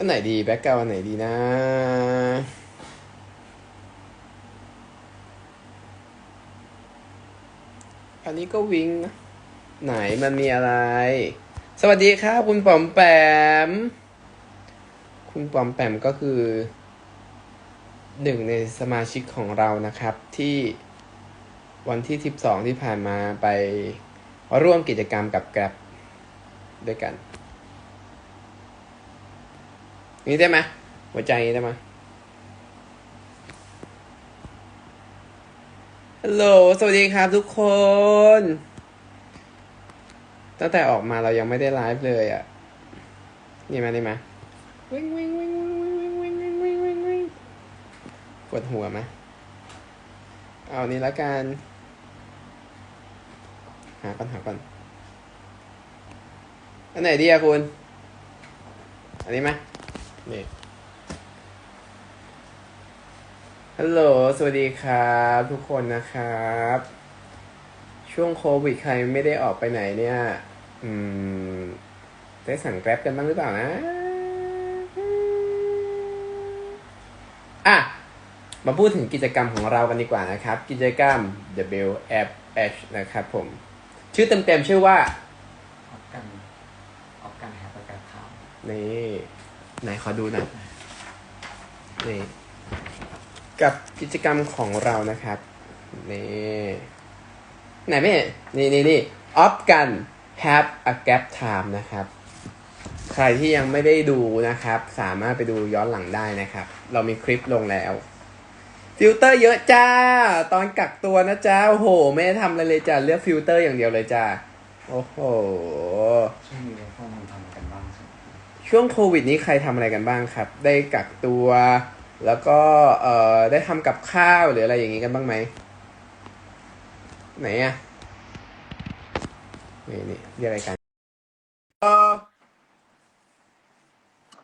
อันไหนดีแบ็กกราวอันไหนดีนะอันนี้ก็วิงนะไหนมันมีอะไร สวัสดีครับคุณปอมแปม คุณปอมแปมก็คือหนึ่งในสมาชิกของเรานะครับ ที่วันที่ 12 ที่ผ่านมาไปร่วมกิจกรรมกับแกร็บด้วยกัน นี่ได้ไหมหัวใจนี้ได้ไหมฮัลโหล สวัสดีครับทุกคน ตั้งแต่ออกมาเรายังไม่ได้ไลฟ์เลยอะ นี่มาได้ไหมวิ่งวิ่งวิ่งวิ่งวิ่งวิ่งวิ่งวิ่งวิ่งวิ่งปวดหัวไหมเอานี่ละกัน หาก่อนหาก่อน อันไหนดีอะคุณ อันนี้ไหม นี่ฮัลโหล สวัสดีครับ ทุกคนนะครับ ช่วงโควิดใครไม่ได้ออกไปไหนเนี่ย อืม ได้สั่งแกร็บกันบ้างหรือเปล่านะ อะ มาพูดถึงกิจกรรมของเรากันดีกว่านะครับ กิจกรรม WFH นะครับผม ชื่อเต็มๆชื่อว่า ออกกัน ออกกันแฮปประกาศข่าวนี่ ไหนขอดูหน่อยนี่กับกิจกรรมของเรานะครับนี่ไหนไม่เห็นนี่นี่นี่ออฟกัน have a gap time นะครับ ใครที่ยังไม่ได้ดูนะครับ สามารถไปดูย้อนหลังได้นะครับ เรามีคลิปลงแล้วฟิลเตอร์เยอะจ้า ตอนกักตัวนะจ้าโอ้โห ไม่ได้ทำอะไรเลยจ้าเลือกฟิลเตอร์อย่างเดียวเลยจ้าโอ้โหช่วงนี้เราพวกมันทำกันบ้างใช่ไหมช่วงโควิดนี้ใครทำอะไรกันบ้างครับ ได้กักตัว แล้วก็เอ่อได้ทำกับข้าวหรืออะไรอย่างงี้กันบ้างไหมไหนอะนี่นี่เรียกอะไรกันเออ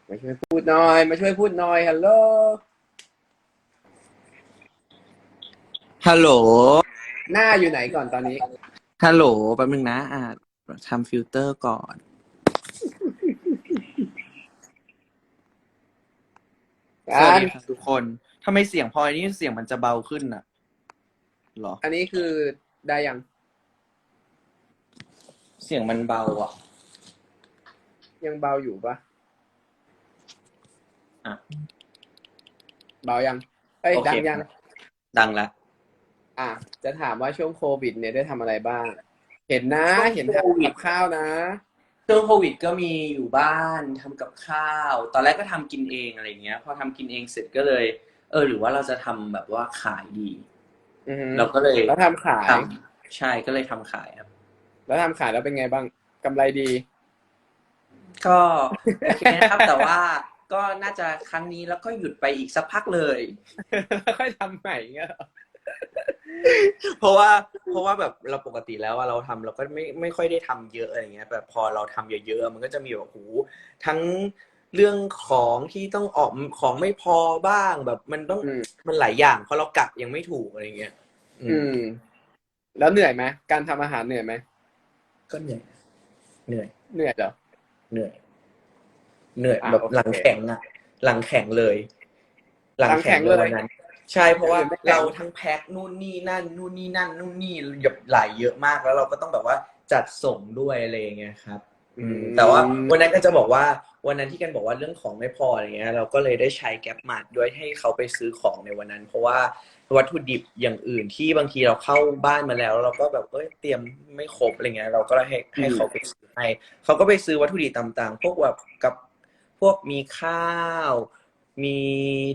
มาช่วยพูดหน่อย มาช่วยพูดหน่อยฮัลโหลฮัลโหลหน้าอยู่ไหนก่อนตอนนี้ฮัลโหลแป๊บนึงนะอ่าทำฟิลเตอร์ก่อน สวัสดีครับทุกคนทำไมเสียงพลอยนี่เสียงมันจะเบาขึ้นน่ะเหรอ อันนี้คือได้ยัง เสียงมันเบาอะ ยังเบาอยู่ปะอะ เบายัง เอ้ยโอเคดังยัง ดังละอะ จะถามว่าช่วงโควิดเนี่ยได้ทำอะไรบ้าง เห็นนะช่วงเห็นโควิทำดกับข้าวนะ ช่วงโควิดก็มีอยู่บ้านทำกับข้าว ตอนแรกก็ทำกินเองอะไรเงี้ย พอทำกินเองเสร็จก็เลย เออ หรือว่าเราจะทำแบบว่าขายดี อือฮึเราก็เลยแล้วทำขาย ทำใช่ก็เลยทำขายครับ แล้วทำขายแล้วเป็นไงบ้างกำไรดี ก็โอเคนะครับ แต่ว่าก็น่าจะครั้งนี้แล้วก็หยุดไปอีกสักพักเลย แล้วค่อยทำใหม่เงี้ยเหรอ เพราะว่าเพราะว่าแบบเราปกติแล้วว่าเราทำเราก็ไม่ไม่ค่อยได้ทำเยอะอะไรเงี้ยแบบพอเราทำเยอะๆมันก็จะมีแบบโหทั้งเรื่องของที่ต้องออกของไม่พอบ้างแบบมันต้องอืม มันหลายอย่างเพราะเรากักยังไม่ถูกอะไรเงี้ยอือืมม แล้วเหนื่อยไหมการทำอาหารเหนื่อยไหมก็เหนื่อยเหนื่อย เหนื่อยเหรอ เหนื่อย เหนื่อยอะแบบโอเคหลังแข็งอะหลังแข็งเลย หลังแข็งหลังแข็งเลยเลยวันนั้น ใช่เพราะว่าไม่แข็งเราทั้งแพ็คนู่นนี่นั่นนู่นนี่นั่นนู่นนี่หยบหลายเยอะมากแล้วเราก็ต้องแบบว่าจัดส่งด้วยอะไรอย่างเงี้ยครับอืมแต่ว่าวันนั้นก็จะบอกว่าวันนั้นที่กันบอกว่าเรื่องของไม่พออะไรเงี้ย เราก็เลยได้ใช้แก๊ปมาดด้วยให้เขาไปซื้อของในวันนั้น เพราะว่าวัตถุดิบอย่างอื่นที่บางทีเราเข้าบ้านมาแล้ว เราก็แบบเอ้ยเตรียมไม่ครบอะไรเงี้ย เราก็ให้ให้เขาไปซื้อให้เขาก็ไปซื้อวัตถุดิบต่างๆ พวกแบบกับพวกมีข้าว มี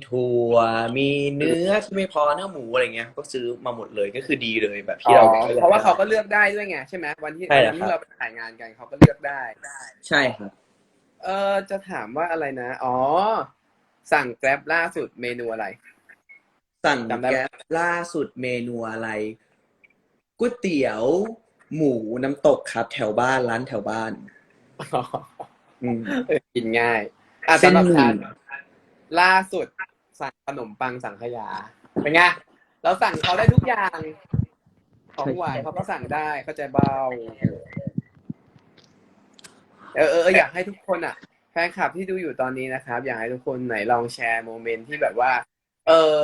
ถั่ว มีเนื้อที่ไม่พอเนื้อหมูอะไรเงี้ย ก็ซื้อมาหมดเลยก็คือดีเลยแบบอ๋ที่เราอเพราะว่าเขาก็เลือกได้ด้วยไงใช่ไหมวันที่ใช่วันครับที่เราไปถ่ายงานกันเขาก็เลือกได้ใช่ครับ เออจะถามว่าอะไรนะ อ๋อ สั่งแกร็บล่าสุดเมนูอะไร สั่งจำได้ไหม แก๊ปล่าสุดเมนูอะไรก๋วยเตี๋ยว หมูน้ำตกครับ แถวบ้านร้านแถวบ้าน อืมเออกินง่ายอะเส้นสำหรับหฉัมี่น ล่าสุดสั่งขนมปังสังขยา เป็นไง เราสั่งเขาได้ทุกอย่าง ของหวานเขาก็สั่งได้ เข้าใจเบาเออเออเอออยากให้ทุกคนอะแฟนคลับที่ดูอยู่ตอนนี้นะครับ อยากให้ทุกคนไหนลองแชร์โมเมนต์ที่แบบว่า เออ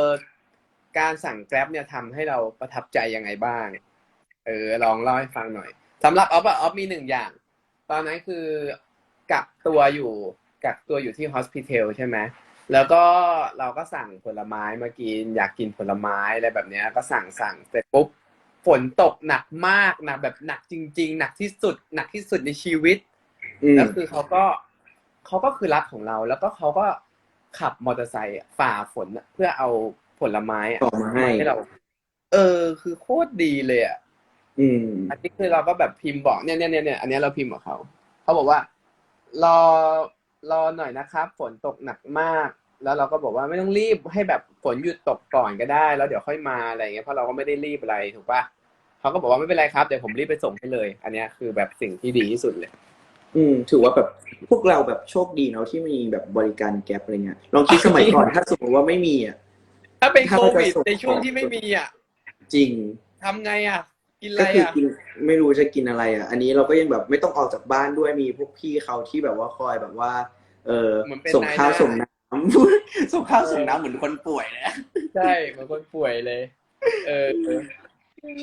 การสั่งแกร็บเนี่ยทำให้เราประทับใจยังไงบ้าง เออ ลองเล่าให้ฟังหน่อยสำหรับออฟอะออฟมีหนึ่งอย่าง ตอนนั้นคือกักตัวอยู่กักตัวอยู่ที่ฮอสพิทอลใช่ไหม แล้วก็เราก็สั่งผลไม้มากิน อยากกินผลไม้อะไรแบบเนี้ย ก็สั่งสั่งเสร็จปุ๊บฝนตกหนักมากหนักแบบหนักจริง ๆ หนักที่สุด หนักที่สุดในชีวิตอืมแล้วคือเขาก็เขาก็คือรักของเรา แล้วก็เขาก็ขับมอเตอร์ไซค์อะฝ่าฝนอะเพื่อเอาผลไม้อะส่งมาให้เรา เออ คือโคตรดีเลยอะ อืม อันนี้คือเราก็แบบพิมพ์บอกเนี่ยเนี่ยเนี่ยเนี่ยอันเนี้ยเราพิมพ์กับเขาเขาบอกว่า รอ รอหน่อยนะครับ ฝนตกหนักมาก แล้วเราก็บอกว่าไม่ต้องรีบให้แบบฝนหยุดตกก่อนก็ได้ แล้วเดี๋ยวค่อยมาอะไรเงี้ยเพราะเราก็ไม่ได้รีบอะไรถูกปะเขาก็บอกว่าไม่เป็นไรครับเดี๋ยวผมรีบไปส่งให้เลย อันเนี้ยคือแบบสิ่งที่ดีที่สุดเลย อืม ถือว่าแบบพวกเราแบบโชคดีเนาะที่มีแบบบริการแก๊ปอะไรเงี้ยลองคิดสมัยก่อนถ้าสมมติว่าไม่มีอะถ้าเป็นถ้าโคเราจะวิดส่งในช่วงที่ไม่มีอะจริงทำไงอะ กินอะไรก็คืออะกินไม่รู้จะกินอะไรอะ อันนี้เราก็ยังแบบไม่ต้องออกจากบ้านด้วยมีพวกพี่เขาที่แบบว่าคอยแบบว่า เออเหมือนเป็นส่งข้าวนายหน้า ส่งน้ำ ส่งข้าวส่งน้ำเหมือนคนป่วยเลยอะ ใช่เหมือนคนป่วยเลยเออเออ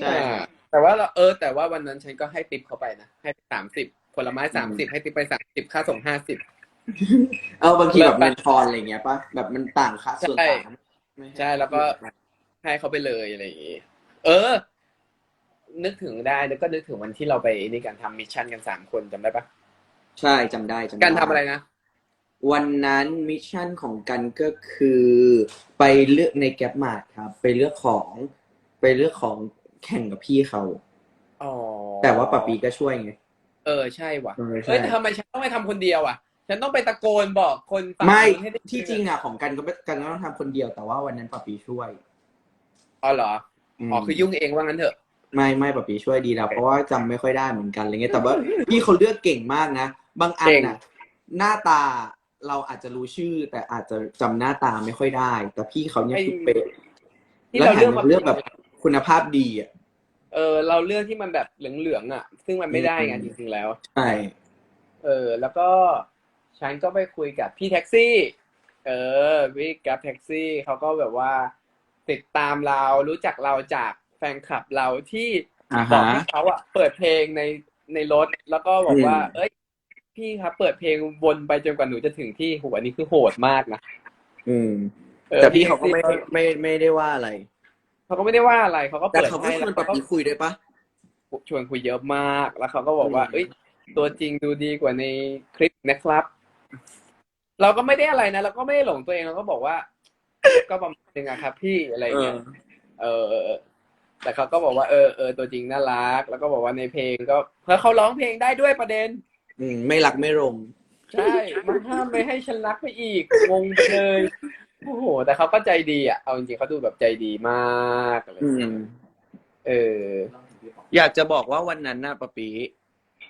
ใช่ อ่าแต่ว่าเราเออ แต่ว่าวันนั้นฉันก็ให้ติปเขาไปนะ ให้สามสิบผลไม้สามสิบให้ติปไปสามสิบค่าส่งห้าสิบ เอาบางทีเลิแบกบไปเงินทอนอะไรเงี้ยปะแบบมันต่างค่าส่วนใช่ต่างไม่ใช่แล้วก็ ให้เขาไปเลยอะไรอย่างงี้ เออ นึกถึงได้แล้วก็นึกถึงวันที่เราไปนี่กันทำมิชชั่นกันสามคนจำได้ปะใช่จำได้จำได้การทำอะไรนะ วันนั้นมิชชั่นของกันก็คือไปเลือกในแก๊ปมาร์ทครับ ไปเลือกของไปเลือกของแข่งกับพี่เขาอ๋อแต่ว่าปะปีก็ช่วยไง เออใช่ว่ะเออใช่เอ้ยทำไมฉันต้องไปทำคนเดียวอะ ฉันต้องไปตะโกนบอกคนฝั่งไม่นู้นให้ได้ที่จริงอะของกันก็ไม่กันก็ต้องทำคนเดียวแต่ว่าวันนั้นปะปีช่วยอ๋อเหรออ๋อคือยุ่งเองว่างั้นเถอะ ไม่ไม่ปะปีช่วยดีแล้วเพราะว่าจำไม่ค่อยได้เหมือนกันอะไรเงี้ยแต่ว่าพี่เขาเลือกเก่งมากนะ บางอันเก่งน่ะ หน้าตาเราอาจจะรู้ชื่อ แต่อาจจะจำหน้าตาไม่ค่อยได้ แต่พี่เขาเนี่ยคือเป๊ะที่แล้วเราแถเลือมกมาเลือกแบบคุณภาพดีอะ เออเราเลือกที่มันแบบเหลืองๆอะ ซึ่งมันไม่ได้ไงอืมจริงๆแล้ว ใช่ เออ แล้วก็ฉันก็ไปคุยกับพี่แท็กซี่ เออพี่แกับแท็กซี่เขาก็แบบว่า ติดตามเรารู้จักเราจากแฟนคลับเราที่อ่าบอกฮะให้เขาอะเปิดเพลงในในรถแล้วก็บอกว่าอืมเอ้ย พี่ครับเปิดเพลงวนไปจนกว่าหนูจะถึงที่หัวนี้คือโหดมากนะอืมออแต่พี่เขาก็ไม่แท็ซี่ไม่ไม่ได้ว่าอะไรเขาก็ไม่ได้ว่าอะไรเขาก็แต่เปิดเขาก็ให้ชแล้ววนเขาปะก็ปีคุยด้วยปะชวนคุยเยอะมาก แล้วเขาก็บอกว่าอืมเอ้ย ตัวจริงดูดีกว่าในคลิปนะครับ เราก็ไม่ได้อะไรนะเราก็ไม่ได้หลงตัวเองเราก็บอกว่า ก็ประมาณนึงอะครับ พี่อะไรอย่างเงี้ยเออเออเออ แต่เขาก็บอกว่าเออเออตัวจริงน่ารัก แล้วก็บอกว่าในเพลงก็เพราะเขาร้องเพลงได้ด้วยประเด็น อืมไม่รักไม่ลงใช่มันห้ามไม่ให้ฉันรักไปอีกงงไปเลยโอ้โห แต่เขาก็ใจดีอะเอาจริงๆเขาดูแบบใจดีมากอะไรอย่างเงี้ยเออ อยากจะบอกว่าวันนั้นน่ะปะปี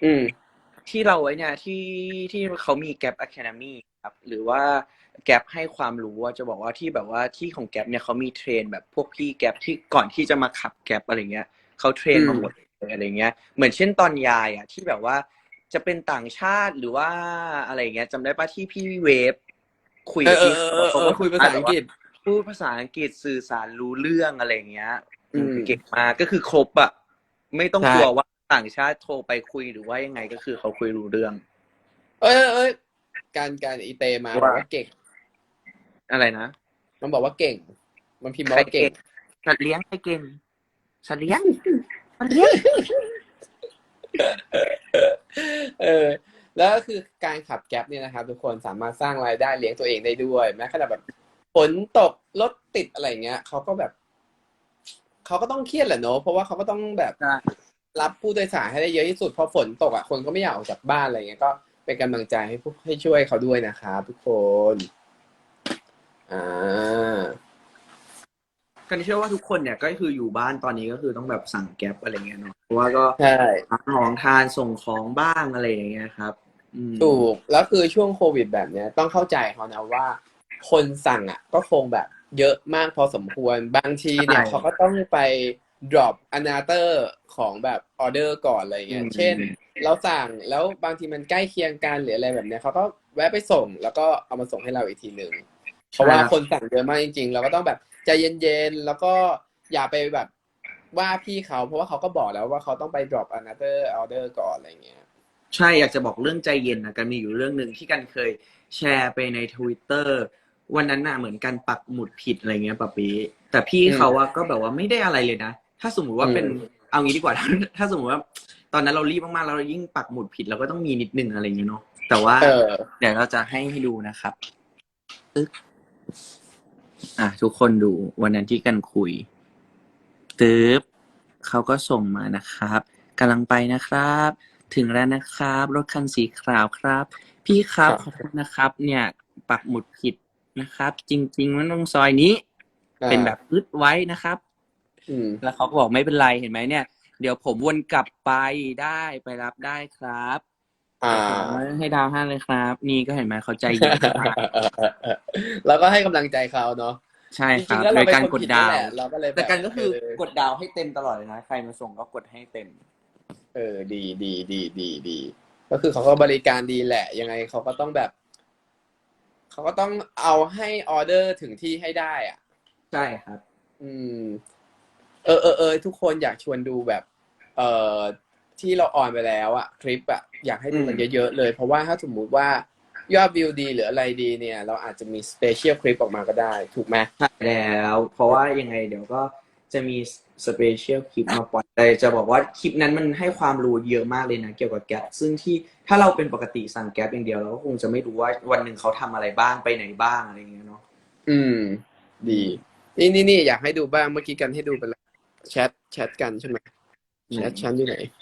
อืม ที่เราไว้เนี่ยที่ที่เขามีแก p อะ a d มีครับ หรือว่า แก p ให้ความรู้ว่าจะบอกว่าที่แบบว่าที่ของแก p เนี่ยเขามีเทรนแบบพวกพี่แก p ที่ก่อนที่จะมาขับแก p อะไรเงี้ยเขาเทรนมาหมดเลยอะไรเงี้ย เหมือนเช่นตอนยายอะที่แบบว่าจะเป็นต่างชาติหรือว่าอะไรเงี้ยจำได้ปะที่พี่เวฟคุยเอกับอเอพี่อเออเออคุยภาษาอังกฤษพูดภาษาอังกฤษสื่อสารรู้เรื่องอะไรเงี้ยอืมเก่งมากก็คือครบอะไม่ต้องใช่กลัวว่าต่างชาติโทรไปคุยหรือว่ายังไงก็คือเขาคุยรู้เรื่อง เอยเอยเอยการการอีเตมาบอกว่าเก่ง อะไรนะมันบอกว่าเก่ง มันพิมพ์มาว่าเก่งสัตว์เลี้ยงใครเก่งสัตว์เลี้ยงสัตว์เลี้ยงเออแล้วก็คือการขับแก๊ปเนี่ยนะครับทุกคนสามารถสร้างรายได้เลี้ยงตัวเองได้ด้วยแม้ขนาดแบบฝนตกรถติดอะไรเงี้ยเขาก็แบบเขาก็ต้องเครียดแหละเนอะเพราะว่าเขาก็ต้องแบบใช่รับผู้โดยสารให้ได้เยอะที่สุดพอฝนตกอะคนก็ไม่อยากออกจากบ้านอะไรเงี้ยก็เป็นกำลังใจให้ผู้ให้ช่วยเขาด้วยนะครับทุกคน อ่ากันเชื่อว่าทุกคนเนี่ยก็คืออยู่บ้านตอนนี้ก็คือต้องแบบสั่งแก๊ปอะไรเงี้ยเนาะเพราะว่าก็ใช่หาของทานส่งของบ้างอะไรอย่างเงี้ยครับอืมถูกแล้วคือช่วงโควิดแบบเนี้ยต้องเข้าใจเขานะว่า คนสั่งอะ ก็คงแบบเยอะมากพอสมควรบางทีเนี่ยใช่เขาก็ต้องไป drop another ของแบบออเดอร์ก่อนอะไรเงี้ยอืมเช่น เราสั่งแล้วบางทีมันใกล้เคียงกันหรืออะไรแบบเนี้ยเขาก็แวะไปส่งแล้วก็เอามาส่งให้เราอีกทีหนึ่ง เพราะว่าคนสั่งเยอะมากจริง ๆ เราก็ต้องแบบใจเย็นๆแล้วก็อย่าไปแบบว่าพี่เขาเพราะว่าเขาก็บอกแล้วว่าเขาต้องไป drop another order ก่อนอะไรเงี้ย ใช่อยากจะบอกเรื่องใจเย็นนะกันมีอยู่เรื่องหนึ่งที่กันเคยแชร์ไปในทวิตเตอร์วันนั้นน่ะเหมือนกันปักหมุดผิดอะไรเงี้ยปะปีแต่พี่เขาอะก็แบบว่าไม่ได้อะไรเลยนะ ถ้าสมมุติว่าเป็นอืมเอางี้ดีกว่า ถ้าสมมติว่า ตอนนั้นเรารีบมากๆแล้วเรายิ่งปักหมุดผิดเราก็ต้องมีนิดนึงอะไรเงี้ยเนาะแต่ว่าเออเดี๋ยวเราจะให้ให้ดูนะครับตึ๊ก อะทุกคนดูวันนั้นที่กันคุยตึ๊บเขาก็ส่งมานะครับกำลังไปนะครับ ถึงแล้วนะครับ รถคันสีขาวครับ พี่ครับครับขอบคุณนะครับ เนี่ยปักหมุดผิดนะครับ จริง ๆ มันตรงซอยนี้เป็นแบบพึดไว้นะครับ อืม แล้วเขาก็บอกไม่เป็นไรเห็นไหมเนี่ย เดี๋ยวผมวนกลับไปได้ไปรับได้ครับ อ่า ให้ดาวห้าเลยครับ นี่ก็เห็นไหมเขาใจเย็นมากเราก็ให้กำลังใจเขาเนาะ ใช่จครัริบงๆแล้วโดเรายเป็นการคนกดผิดดานั่นว แหละเราก็เลยบบแต่กันก็คือเกดดาวให้เต็มตลอดเลยนะ ใครมาส่งก็กดให้เต็ม เออ ดีดีดีดีดีก็คือเขาก็บริการดีแหละ ยังไงเขาก็ต้องแบบ เขาก็ต้องเอาให้ออเดอร์ถึงที่ให้ได้อะ ใช่ครับ อืม เออเออเออทุกคนอยากชวนดูแบบ เอ่อ ที่เราออนไปแล้วอะคลิปอะอยากให้ดูกันอืมเยอะๆเลย เพราะว่าถ้าสมมุติว่ายอดวิวดีหรืออะไรดีเนี่ย เราอาจจะมีสเปเชียลคลิปออกมาก็ได้ ถูกไหมใช่แล้ว เพราะว่ายังไงเดี๋ยวก็จะมีสเปเชียลคลิปมาปล่อยแต่จะบอกว่าคลิปนั้นมันให้ความรู้เยอะมากเลยนะ เกี่ยวกับแก๊ปซึ่งที่ถ้าเราเป็นปกติสั่งแก๊ปอย่างเดียวเราก็คงจะไม่รู้ว่าวันหนึ่งเขาทำอะไรบ้างไปไหนบ้างอะไรอย่างเงี้ยเนาะอืม ดี นี่นี่นี่อยากให้ดูบ้างเมื่อกี้กันให้ดูไปแล้วแชทแชทกันใช่ไหมแชทฉันอยู่ไหนอยู่ไหน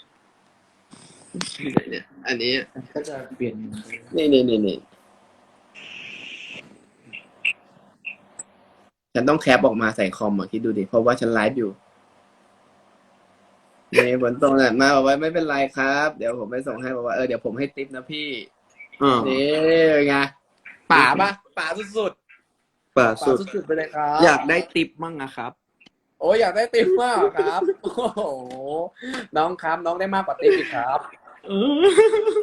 เนี่ยอันนี้ก็จะเปลี่ยนนี่นี่นี่นี่ฉันต้องแคปออกมาใส่คอมอะคิดดูดิเพราะว่าฉันไลฟ์อยู่นี่บนตรงน่ะมาบอกว่าไม่เป็นไรครับ เดี๋ยวผมไปส่งให้บอกว่าเออเดี๋ยวผมให้ติปนะพี่อ่านี่ไงป่าปะป่าสุดป่าๆป่าสุดสุดๆไปเลยครับ อยากได้ติปมั่งนะครับ โอ้ยอยากได้ติปมากครับ โอ้โหน้องครับน้องได้มากกว่าติปอีกครับ เ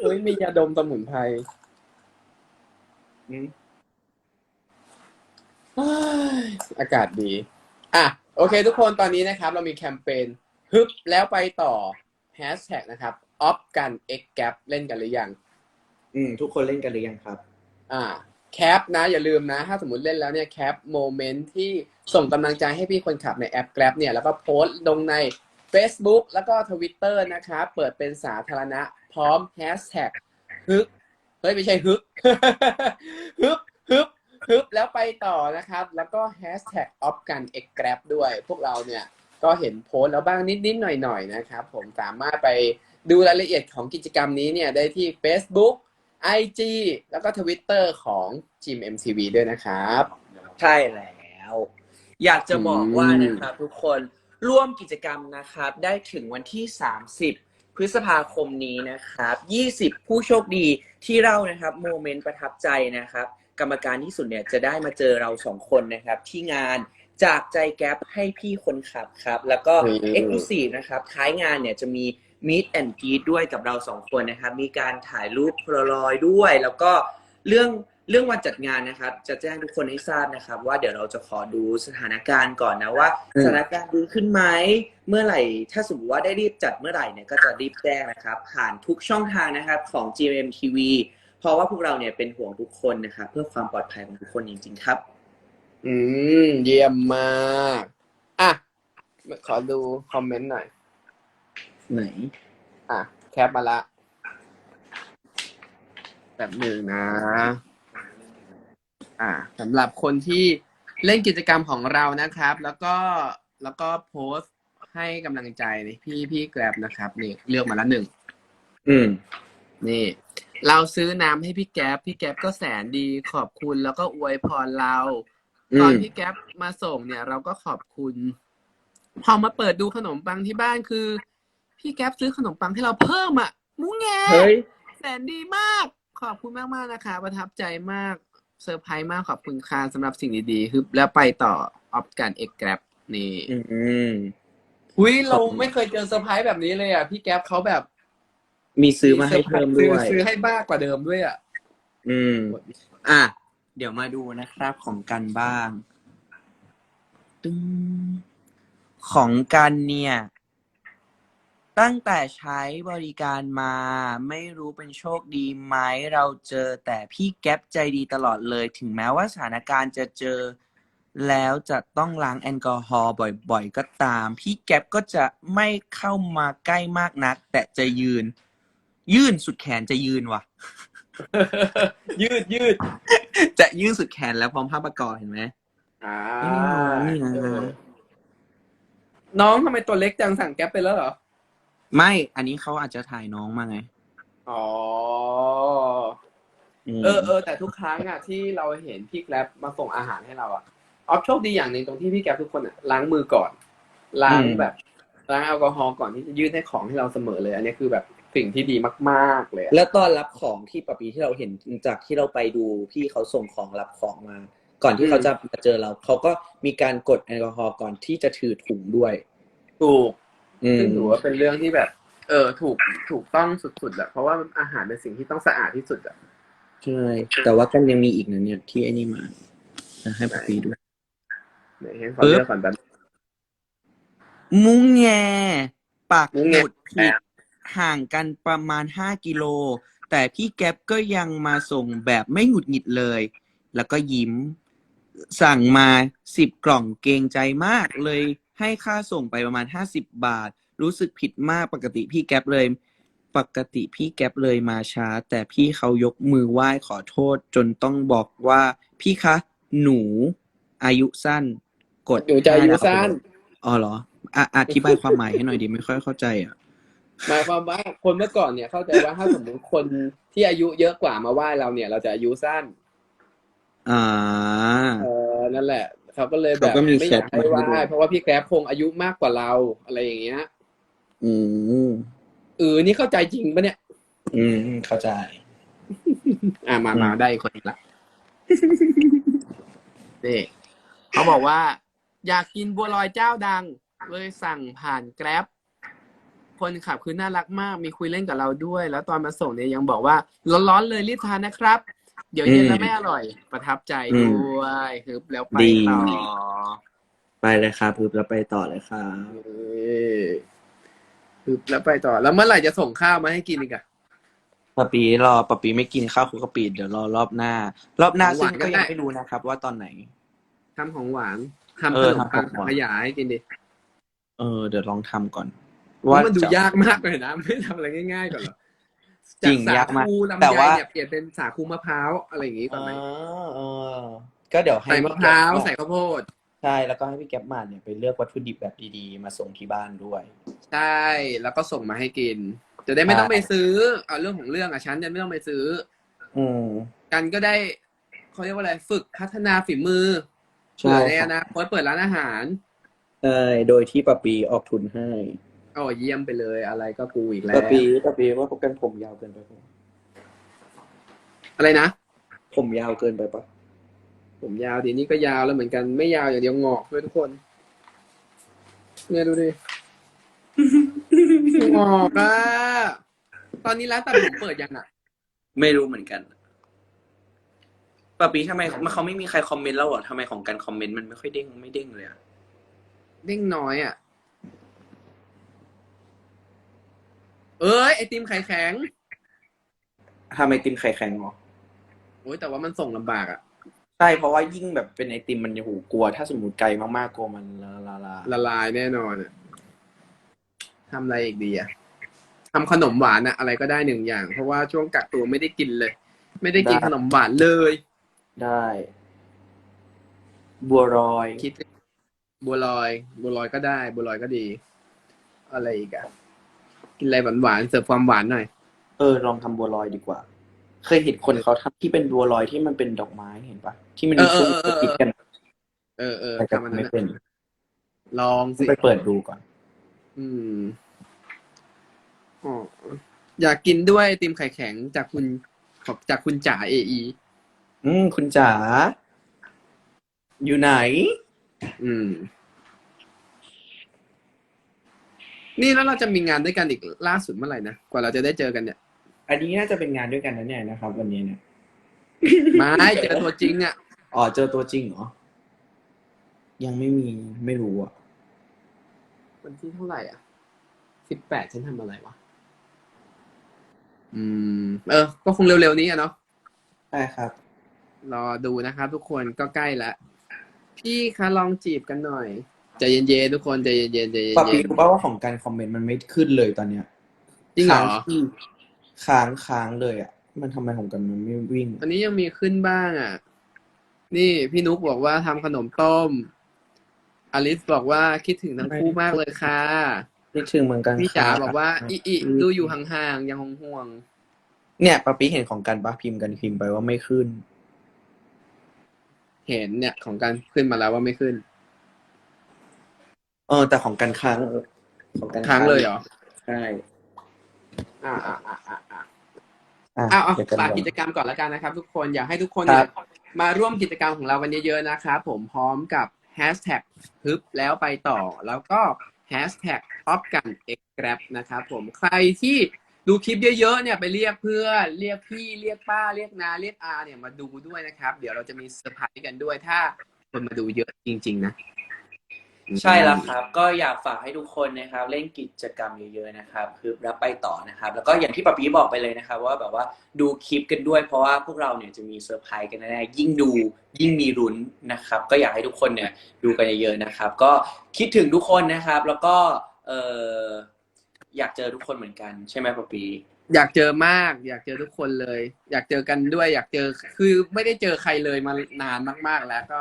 อ้ยมียาดมสมุนไพรอืมเฮ้ยอากาศดี อะ โอเค ทุกคนตอนนี้นะครับ เรามีแคมเปญฮึบแล้วไปต่อแฮชแท็กนะครับออฟกัน X Gap เล่นกันหรือยัง อืม ทุกคนเล่นกันหรือยังครับ อ่าแคปนะ อย่าลืมนะ ถ้าสมมติเล่นแล้วเนี่ยแคปโมเมนต์ที่ส่งกำลังใจให้พี่คนขับในแอป Grab เนี่ย แล้วก็โพสต์ลงใน Facebook แล้วก็ Twitter นะครับ เปิดเป็นสาธารณะ พร้อมแฮชแท็กฮึกเฮ้ย ไม่ใช่ฮึกฮึบฮึบฮึบแล้วไปต่อนะครับ แล้วก็แฮชแท็กออฟกันเอ็กแกรด้วย พวกเราเนี่ยก็เห็นโพสต์แล้วบ้างนิด ๆ หน่อย ๆ นะครับ ผมสามารถไปดูรายละเอียดของกิจกรรมนี้เนี่ยได้ที่ Facebook IG แล้วก็ Twitter ของ GMMTV ด้วยนะครับ ใช่แล้ว อยากจะบอกว่าอืมนะครับทุกคน ร่วมกิจกรรมนะครับ ได้ถึงวันที่ 30 พฤษภาคมนี้นะครับ 20 ผู้โชคดีที่เรานะครับโมเมนต์ประทับใจนะครับ กรรมการที่สุดเนี่ยจะได้มาเจอเราสองคนนะครับ ที่งานจากใจแก๊ปให้พี่คนขับครับ แล้วก็อืม เอ็กซ์คลูซีฟนะครับท้ายงานเนี่ยจะมี Meet and Greet ด้วยกับเราสองคนนะครับ มีการถ่ายรูปโพลารอยด์ด้วย แล้วก็เรื่อง เรื่องวันจัดงานนะครับ จะแจ้งทุกคนให้ทราบนะครับ ว่าเดี๋ยวเราจะขอดูสถานการณ์ก่อนนะว่าอืมสถานการณ์ดีขึ้นไหมเมื่อไหร่ ถ้าสมมติว่าได้รีบจัดเมื่อไหร่เนี่ยก็จะรีบแจ้งนะครับ ผ่านทุกช่องทางนะครับของ GMMTV เพราะว่าพวกเราเนี่ยเป็นห่วงทุกคนนะครับเพื่อความปลอดภัยของทุกคนจริงๆครับ อืม เยี่ยมมากอะขอดูคอมเมนต์หน่อย ไหน อะ แคปมาละแบบหนึ่งนะ อ่าสำหรับคนที่เล่นกิจกรรมของเรานะครับ แล้วก็แล้วก็โพสต์ให้กำลังใจนี่พี่พี่แกร็บนะครับนี่เลือกมาละหนึ่งอืม นี่ เราซื้อน้ำให้พี่แก๊ปพี่แก๊ปก็แสนดีขอบคุณแล้วก็อวยพรเราอืมตอนพี่แก๊ปมาส่งเนี่ย เราก็ขอบคุณ พอมาเปิดดูขนมปังที่บ้านคือ พี่แก๊ปซื้อขนมปังให้เราเพิ่มอะมุ้งแงเฮ้ย แสนดีมาก ขอบคุณมากมากๆนะคะ ประทับใจมาก เซอร์ไพรส์มากขอบคุณค่ะสำหรับสิ่งดีๆฮึบแล้วไปต่อออฟการเอ็กแกร็บนี่อืมอุ้ยเราขอบคุณไม่เคยเจอเซอร์ไพรส์แบบนี้เลยอะพี่แก๊ปเขาแบบมีซื้อมาให้เพิ่มด้วย ซื้อซื้อให้บ้ากกว่าเดิมด้วยอะอืม อะ เดี๋ยวมาดูนะครับของกันบ้าง ตึงของกันเนี่ย ตั้งแต่ใช้บริการมาไม่รู้เป็นโชคดีไหมเราเจอแต่พี่แก๊ปใจดีตลอดเลย ถึงแม้ว่าสถานการณ์จะเจอแล้วจะต้องล้างแอลกอฮอล์บ่อยๆ ก็ตาม พี่แก๊ปก็จะไม่เข้ามาใกล้มากนัก แต่จะยืน ยื่นสุดแขนจะยืนว่ะ ยืดยืด จะยื่นสุดแขนแล้วพร้อมผ้าประกอบเห็นไหมอ่านี่นะน้องทำไมตัวเล็กจังสั่งแก๊ปไปแล้วเหรอ ไม่อันนี้เขาอาจจะถ่ายน้องมาไงอ๋อ มเออเออแต่ทุกครั้งอะที่เราเห็นพี่แกร็บมาส่งอาหารให้เราอะออฟโชคดีอย่างหนึ่งตรงที่พี่แกร็บทุกคนอะล้างมือก่อน ล้างแบบ ล้างแอลกอฮอล์ก่อนที่จะยื่นให้ของให้เราเสมอเลย อันนี้คือแบบสิ่งที่ดีมากๆเลยอะแล้วตอนรับของที่ปะปีที่เราเห็นจากที่เราไปดูพี่เขาส่งของรับของมา ก่อนที่เขาจะมาเจอเราเขาก็มีการกดแอลกอฮอล์ก่อนที่จะถือถุงด้วย ถูก อืมซึ่งถือว่าเป็นเรื่องที่แบบ เออ ถูกถูกต้องสุดๆอะเพราะว่าอาหารเป็นสิ่งที่ต้องสะอาดที่สุดอะใช่แต่ว่ากันยังมีอีกนะเนี่ยที่ไอ้นี่มาจะให้ปะปีด้วยไหนให้ขอเลือกก่อนแป๊บมุ้งแงปากมุ้งหแงมุดผิดห่างกันประมาณห้ากิโล แต่พี่แก๊ปก็ยังมาส่งแบบไม่หงุดหงิดเลย แล้วก็ยิ้ม สั่งมาสิบกล่องเกรงใจมากเลย ให้ค่าส่งไปประมาณห้าสิบบาท รู้สึกผิดมากปกติพี่แก๊ปเลย ปกติพี่แก๊ปเลยมาช้า แต่พี่เขายกมือไหว้ขอโทษ จนต้องบอกว่าพี่คะ หนูอายุสั้น กดหนูใจอายุสั้นอ๋อเหรออะอธิบายความหมายให้หน่อยดีไม่ค่อยเข้าใจอะหมายความว่าคนเมื่อก่อนเนี่ยเข้าใจว่าถ้าสมมติคนที่อายุเยอะกว่ามาไหว้เราเนี่ย เราจะอายุสั้นอ่าเออนั่นแหละ เขาก็เลยแบบเขาก็มีไม่อยากให้แชทไหมาให้ว้ดูเพราะว่าพี่แกร็บคงอายุมากกว่าเราอะไรอย่างเงี้ย อืมเออนี่เข้าใจจริงปะเนี่ย อืมเข้าใจ อ่ามาอืมมาได้อีกคนอีกละนี่เขาบอกว่า อยากกินบัวลอยเจ้าดัง เลยสั่งผ่านแกร็บคนขับคือน่ารักมากมีคุยเล่นกับเราด้วย แล้วตอนมาส่งเนี่ยยังบอกว่าร้อนๆเลยรีบทานนะครับ เดี๋ยวเย็นแล้วไม่อร่อย ประทับใจด้วยคือแล้วไปดีต่อไปเลยครับพึบแล้วไปต่อเลยครับเออคือแล้วไปต่อ แล้วเมื่อไหร่จะส่งข้าวมาให้กินอีกอะ ปะปีรอปะปีไม่กินข้าวคลุกกะปิเดี๋ยวรอรอบหน้า รอบหน้าของหซึ่วางนก็ก็ได้ ยังไม่รู้นะครับ ว่าตอนไหน ทำของหวานทำเอขอนมปังทำของหวาน ขยายให้กินดิเออ เดี๋ยวลองทำก่อนมันดูจะยากมากเลยนะ ไม่ทำอะไรง่ายๆก่อนเหรอ จริงสยากมากคูลำแต่ไยว่าเนี่ยเปลี่ยนเป็นสาคูมะพร้าวอะไรอย่างงี้ก่อนไหมเออเออก็เดี๋ยวให้ใส่มะพร้าวพี่แก๊ปใส่ข้าวโพดใช่แล้วก็ให้พี่แก๊ปมาเนี่ยไปเลือกวัตถุดิบแบบดีๆ มาส่งที่บ้านด้วย ใช่แล้วก็ส่งมาให้กิน จะได้ไม่ต้องใช่ไปซื้อเอาเรื่องของเรื่องอะฉันจะไม่ต้องไปซื้อ อืมกันก็ได้เขาเรียกว่าอะไรฝึกพัฒนาฝีมือใช่เผื่อในอนาคตเปิดร้านอาหาร ใช่โดยที่ปะปีออกทุนให้ โอ้เยี่ยมไปเลยอะไรก็กูอีกแล้วปะปีปะปีว่าพวกกันผมยาวเกินไปปะอะไรนะ ผมยาวเกินไปปะผมยาวดีนี่ก็ยาวแล้วเหมือนกันไม่ยาวอย่างเดียวงอกด้วยทุกคน เนี่ยดูดิ งอกอะตอนนี้ร้านตัดผมเปิดยังอะ ไม่รู้เหมือนกันปะปีทำไมมันเขาไม่มีใครคอมเมนต์แล้วเหรอทำไมของกันคอมเมนต์มันไม่ค่อยเด้งไม่เด้งเลยอะเด้งน้อยอะ เอ้ยไอติมไข่แข็งทำไอติมไข่แข็งเหรอโอ้ยแต่ว่ามันส่งลำบากอะใช่เพราะว่ายิ่งแบบเป็นไอติมมันจะหูกลัว ถ้าสมมติไกลมากๆกลัวมันละละละละลายแน่นอนอะทำอะไรอีกดีอะทำขนมหวานอะอะไรก็ได้หนึ่งอย่าง เพราะว่าช่วงกักตัวไม่ได้กินเลย ไม่ได้กินขนมหวานเลย ได้ บัวรอย คิดบัวลอย บัวลอยก็ได้ บัวลอยก็ดี อะไรอีกอะ กินอะไรหวานๆเสิร์ฟความหวานหน่อย เออ ลองทำบัวลอยดีกว่า เคยเห็นคนเขาทำที่เป็นบัวลอยที่มันเป็นดอกไม้เห็นปะที่มันมีเอช่วองเออเออติดกันเออเออแต่จะทำอันนั้ไม่นอะเป็นลองสิ ไปเปิดดูก่อน อืมอ๋ออยากกินด้วยไอติมไข่แข็งจากคุณขอบจากคุณจ๋าเอไออืมคุณจ๋าอยู่ไหน อืม นี่แล้วเราจะมีงานด้วยกันอีกล่าสุดเมื่อไหร่นะ กว่าเราจะได้เจอกันเนี่ย อันนี้น่าจะเป็นงานด้วยกันนะเนี่ยนะครับ วันนี้เนี่ยไม่เจอตัวจริงอะอ๋อเจอตัวจริงเหรอ ยังไม่มีไม่รู้อะ วันที่เท่าไหร่อะสิบแปดฉันทำอะไรวะ อืม เออ ก็คงเร็วๆนี้อะเนาะใช่ครับ รอดูนะครับทุกคนก็ใกล้แล้วพี่คะลองจีบกันหน่อย ใจเย็นๆทุกคนใจเย็นๆใจเย็ปาปีนรู้ป่าว่าของการคอมเมนต์มันไม่ขึ้นเลยตอนเนี้ยๆจริงเหรอค้างที่ค้างค้างเลยอะ มันทำไมของกันมันไม่วิ่ง อันนี้ยังมีขึ้นบ้างอะ นี่พี่นุกบอกว่าทำขนมต้ม อลิสบอกว่าคิดถึงทั้งคู่มากเลยค่ะนี่ถึงเหมือนกันพี่จ๋าค่ะบอกว่าอีอีดูอยู่ห่างๆยังห่วงเนี่ยปาปีเห็นของกันปะพิมพ์กันพิมพ์ไปว่าไม่ขึ้นๆเห็นเนี่ยของการขึ้นมาแล้วว่าไม่ขึ้น เออแต่ของกันค้าง ของกันค้างเลยเหรอ ใช่อ่าอ่าอ่าอ่าอ่าอะเอาเอาเดี๋ยวกันฝากก่อนกิจกรรมก่อนแล้วกันนะครับ ทุกคนอยากให้ทุกคนครัเนี่ยบมาร่วมกิจกรรมของเรากันเยอะๆนะครับผมพร้อมกับแฮชแท็กฮึบแล้วไปต่อ แล้วก็แฮชแท็กออฟกันเอ็กแกรนะครับผมใครที่ดูคลิปเยอะๆเนี่ยไปเรียกเพื่อนเรียกพี่เรียกป้าเรียกนาเรียกอาเนี่ยมาดูด้วยนะครับ เดี๋ยวเราจะมีเซอร์ไพรส์กันด้วยถ้าคนมาดูเยอะจริง ๆ นะ ใช่แล้วครับ ก็อยากฝากให้ทุกคนนะครับ เล่นกิจกรรมเยอะๆนะครับ คือรับไปต่อนะครับ แล้วก็อย่างที่ปะปีบอกไปเลยนะครับ ว่าแบบว่าดูคลิปกันด้วย เพราะว่าพวกเราเนี่ยจะมีเซอร์ไพรส์กันแน่ๆยิ่งดูยิ่งมีรุ้นนะครับ ก็อยากให้ทุกคนเนี่ยดูกันเยอะๆนะครับ ก็คิดถึงทุกคนนะครับ แล้วก็เอออยากเจอทุกคนเหมือนกัน ใช่ไหมปะปี อยากเจอมาก อยากเจอทุกคนเลย อยากเจอกันด้วย อยากเจอคือไม่ได้เจอใครเลยมานานมาก ๆ แล้วก็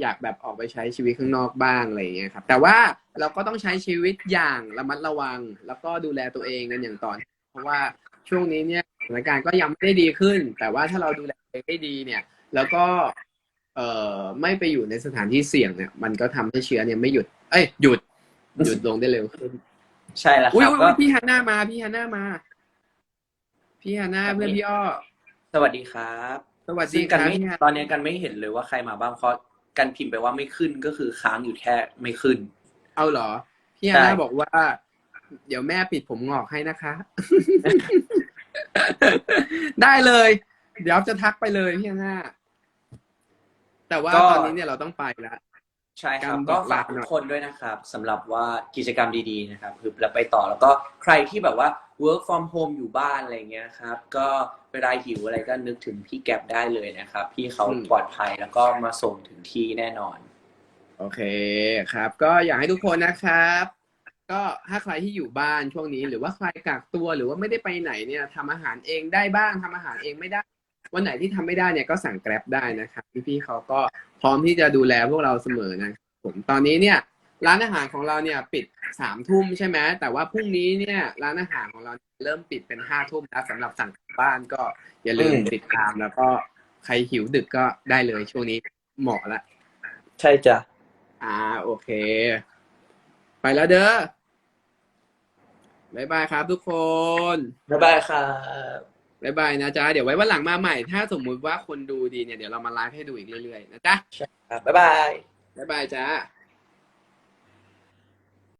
อยากแบบออกไปใช้ชีวิตข้างนอกบ้างอะไรอย่างเงี้ยครับ แต่ว่าเราก็ต้องใช้ชีวิตอย่างระมัดระวัง แล้วก็ดูแลตัวเองกันอย่างต่อเนื่องเพราะว่าช่วงนี้เนี่ยสถานการณ์ก็ยังไม่ได้ดีขึ้น แต่ว่าถ้าเราดูแลตัวเองได้ดีเนี่ย แล้วก็ เอ่อไม่ไปอยู่ในสถานที่เสี่ยงเนี่ย มันก็ทำให้เชื้อเนี่ยไม่หยุด เอ้ยหยุดหยุดลงได้เร็วขึ้นใช่แล้วอุ้คยรับอุ๊ยก็อุ๊ยพี่ฮันน่ามาพี่ฮันน่ามา พี่ฮันน่าเพื่อนพี่อ้อสวัสดีครับ สวัสดีซึ่งคกันรับไม่พี่ฮันตอนนี้กันไม่เห็นเลยว่าใครมาบ้างเพราะ กันพิมพ์ไปว่าไม่ขึ้นก็คือค้างอยู่แค่ไม่ขึ้น เอาเหรอ พี่ฮันใช่น่าบอกว่า เดี๋ยวแม่ปิดผมงอกให้นะคะ ได้เลย เดี๋ยวจะทักไปเลยพี่ฮันน่าแต่ว่าตอนนี้เนี่ยเราต้องไปแล้ว ใช่ครับการบก็อกลาฝากทุกคนด้วยนะครับสำหรับว่ากิจกรรมดีๆนะครับคือแล้วไปต่อแล้วก็ใครที่แบบว่า work from home อยู่บ้านอะไรเงี้ยครับ ก็เวลาหิวอะไรก็นึกถึงพี่แก็บได้เลยนะครับ พี่เขาปลอดภัยแล้วก็มาส่งถึงที่แน่นอน โอเคครับ ก็อยากให้ทุกคนนะครับ ก็ถ้าใครที่อยู่บ้านช่วงนี้ หรือว่าใครกักตัวหรือว่าไม่ได้ไปไหนเนี่ยทำอาหารเองได้บ้างทำอาหารเองไม่ได้ วันไหนที่ทำไม่ได้เนี่ยก็สั่งแกร็บได้นะครับพี่ๆเขาก็พร้อมที่จะดูแลพวกเราเสมอนะครับผมตอนนี้เนี่ย ร้านอาหารของเราเนี่ยปิดสามทุ่มใช่ไหมแต่ว่าพรุ่งนี้เนี่ย ร้านอาหารของเราเริ่มปิดเป็นห้าทุ่มแล้วสำหรับสั่งกลับบ้านก็อย่าลืมอืมติดตามแล้วก็ใครหิวดึกก็ได้เลยช่วงนี้เหมาะละ ใช่จ้ะอ่าโอเค ไปแล้วเด้อบายบายครับทุกคน บ๊ายบายครับ บายบายนะจ๊ะ เดี๋ยวไว้วันหลังมาใหม่ ถ้าสมมุติว่าคนดูดีเนี่ย เดี๋ยวเรามาไลฟ์ให้ดูอีกเรื่อยๆ นะจ๊ะ ครับบ๊ายบายบายบายจ้า